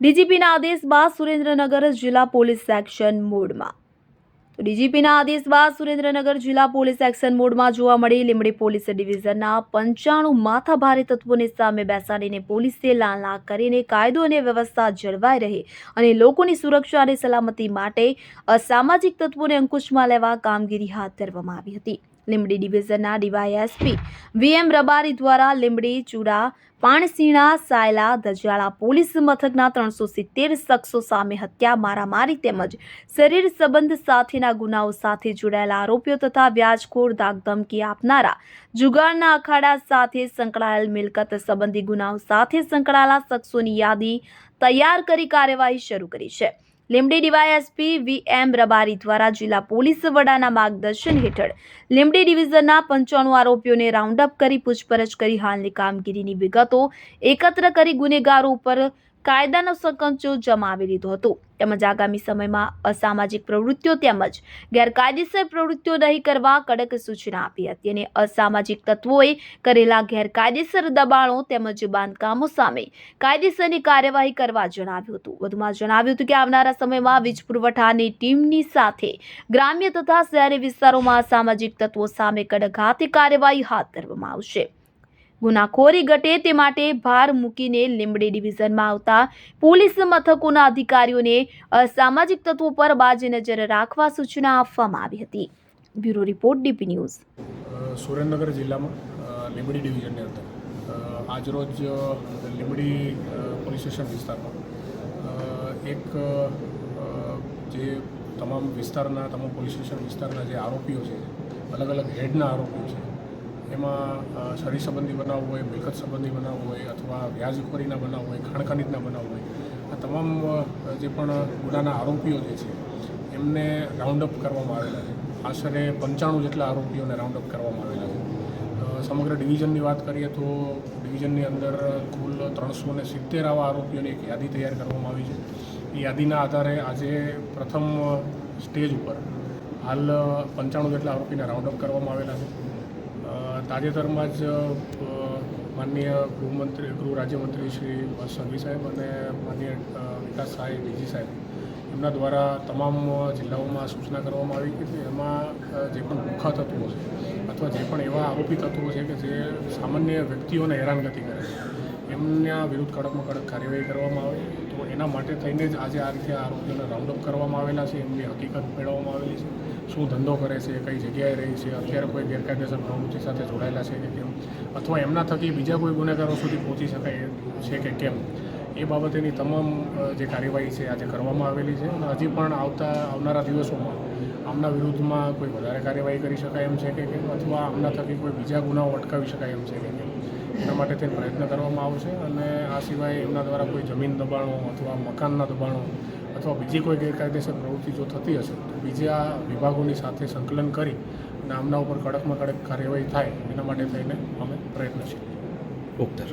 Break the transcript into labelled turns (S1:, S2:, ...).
S1: ડીજીપીના આદેશ બાદ સુરેન્દ્રનગર જિલ્લા પોલીસ એક્શન મોડમાં. ડીજીપીના આદેશ બાદ સુરેન્દ્રનગર જિલ્લા પોલીસ એક્શન મોડમાં જોવા મળી લીમડી પોલીસ ડિવિઝનના પંચાણું માથાભારે તત્વોની સામે બેસાડીને પોલીસે લાલા કરીને કાયદો અને વ્યવસ્થા જળવાઈ રહે અને લોકોની સુરક્ષા અને સલામતી માટે અસામાજિક તત્વોને અંકુશમાં લેવા કામગીરી હાથ ધરવામાં આવી હતી. લીંબડી ડિવિઝનના ડીવાયએસપી વીએમ રબારી દ્વારા લીંબડી, ચુડા, પાણસીણા, સાયલા દજાળા પોલીસ મથકના ત્રણસો સિત્તેર શખ્સો સામે હત્યા, મારામારી તેમજ શરીર સંબંધ સાથેના ગુનાઓ સાથે જોડાયેલા આરોપીઓ તથા વ્યાજખોર દાગધમકી આપનારા જુગારના અખાડા સાથે સંકળાયેલ મિલકત સંબંધી ગુનાઓ સાથે સંકળાયેલા શખ્સોની યાદી તૈયાર કરી કાર્યવાહી શરૂ કરી છે. Limbdi DYSP V M Rabari દ્વારા જિલ્લા પોલીસ વડાના માર્ગદર્શન હેઠળ લીમડી ડિવિઝનના પંચાણું આરોપીઓને રાઉન્ડ અપ કરી પૂછપરછ કરી હાલની કામગીરીની વિગતો એકત્ર કરી ગુનેગારો ઉપર કાયદાનો સંકંચો જમાવી લીધો હતો. તેમજ આગામી સમયમાં અસામાજિક પ્રવૃત્તિઓ તેમજ ગેરકાયદેસર પ્રવૃત્તિઓ નહીં કરવા કડક સૂચના આપી હતી અને અસામાજિક તત્વોએ કરેલા ગેરકાયદેસર દબાણો તેમજ બાંધકામો સામે કાયદેસરની કાર્યવાહી કરવા જણાવ્યું હતું. વધુમાં જણાવ્યું હતું કે આવનારા સમયમાં વીજ પુરવઠાની ટીમની સાથે ગ્રામ્ય તથા શહેરી વિસ્તારોમાં અસામાજિક તત્વો સામે કડક હાથે કાર્યવાહી હાથ ધરવામાં આવશે. ગુનાખોરી ઘટે તે માટે ભાર મૂકીને લીંબડી ડિવિઝનમાં આવતા પોલીસ મથકોના અધિકારીઓને અસામાજિક તત્વો પર બાજ નજર રાખવા સૂચના આપવામાં આવી હતી. Bureau report DP news.
S2: Surendranagar જિલ્લામાં લીંબડી ડિવિઝનની અંદર. આજરોજ લીંબડી પોલીસ સ્ટેશન વિસ્તારમાં. એક જે તમામ વિસ્તારના, તમામ પોલીસ સ્ટેશન વિસ્તારના જે આરોપીઓ છે અલગ અલગ હેડના આરોપીઓ છે એમાં શરીર સંબંધી બનાવ હોય, મિલકત સંબંધી બનાવ હોય, અથવા વ્યાજખોરીના બનાવ હોય ખાણખાનીજના બનાવ હોય, આ તમામ જે પણ ગુનાના આરોપીઓ જે છે, એમને રાઉન્ડ અપ કરવામાં આવેલા છે. આશરે પંચાણું જેટલા આરોપીઓને રાઉન્ડ અપ કરવામાં આવેલા છે. સમગ્ર ડિવિઝનની વાત કરીએ તો ડિવિઝનની અંદર કુલ ત્રણસો ને સિત્તેર આવા આરોપીઓની એક યાદી તૈયાર કરવામાં આવી છે. એ યાદીના આધારે આજે પ્રથમ સ્ટેજ ઉપર હાલ પંચાણું જેટલા આરોપીને રાઉન્ડ અપ કરવામાં આવેલા છે. તાજેતરમાં જ માનનીય ગૃહમંત્રી, ગૃહ રાજ્યમંત્રી શ્રી સંઘવી સાહેબ અને માનનીય વિકાસ સાહેબ બીજી સાહેબ, એમના દ્વારા તમામ જિલ્લાઓમાં સૂચના કરવામાં આવી કે એમાં જે પણ ભૂખા તત્વો છે, અથવા જે પણ એવા આરોપી તત્વો છે કે જે સામાન્ય વ્યક્તિઓને હેરાનગતિ કરે છે. એમના વિરુદ્ધ કડકમાં કડક કાર્યવાહી કરવામાં આવે. તો એના માટે થઈને જ આજે આ રીતે આરોપીઓને રાઉન્ડ અપ કરવામાં આવેલા છે. એમની હકીકત મેળવવામાં આવેલી છે. શું ધંધો કરે છે, કઈ જગ્યાએ રહી છે, અત્યારે કોઈ ગેરકાયદેસર પ્રવૃત્તિ સાથે જોડાયેલા છે કે કેમ? અથવા એમના થકી બીજા કોઈ ગુનેગારો સુધી પહોંચી શકાય છે કે કેમ? એ બાબતેની તમામ જે કાર્યવાહી છે આજે કરવામાં આવેલી છે. અને હજી પણ આવતા, આવનારા દિવસોમાં આમના વિરુદ્ધમાં કોઈ વધારે કાર્યવાહી કરી શકાય એમ છે કે કેમ? અથવા આમના થકી કોઈ બીજા ગુનાઓ અટકાવી શકાય એમ છે કે કેમ? એના માટે થઈને પ્રયત્ન કરવામાં આવશે અને આ સિવાય એમના દ્વારા કોઈ જમીન દબાણો અથવા મકાનના દબાણો અથવા બીજી કોઈ ગેરકાયદેસર પ્રવૃત્તિ જો થતી હશે, તો બીજા વિભાગોની સાથે સંકલન કરી અને આમના ઉપર કડકમાં કડક કાર્યવાહી થાય એના માટે થઈને અમે પ્રયત્નશીલ
S3: ઓકે.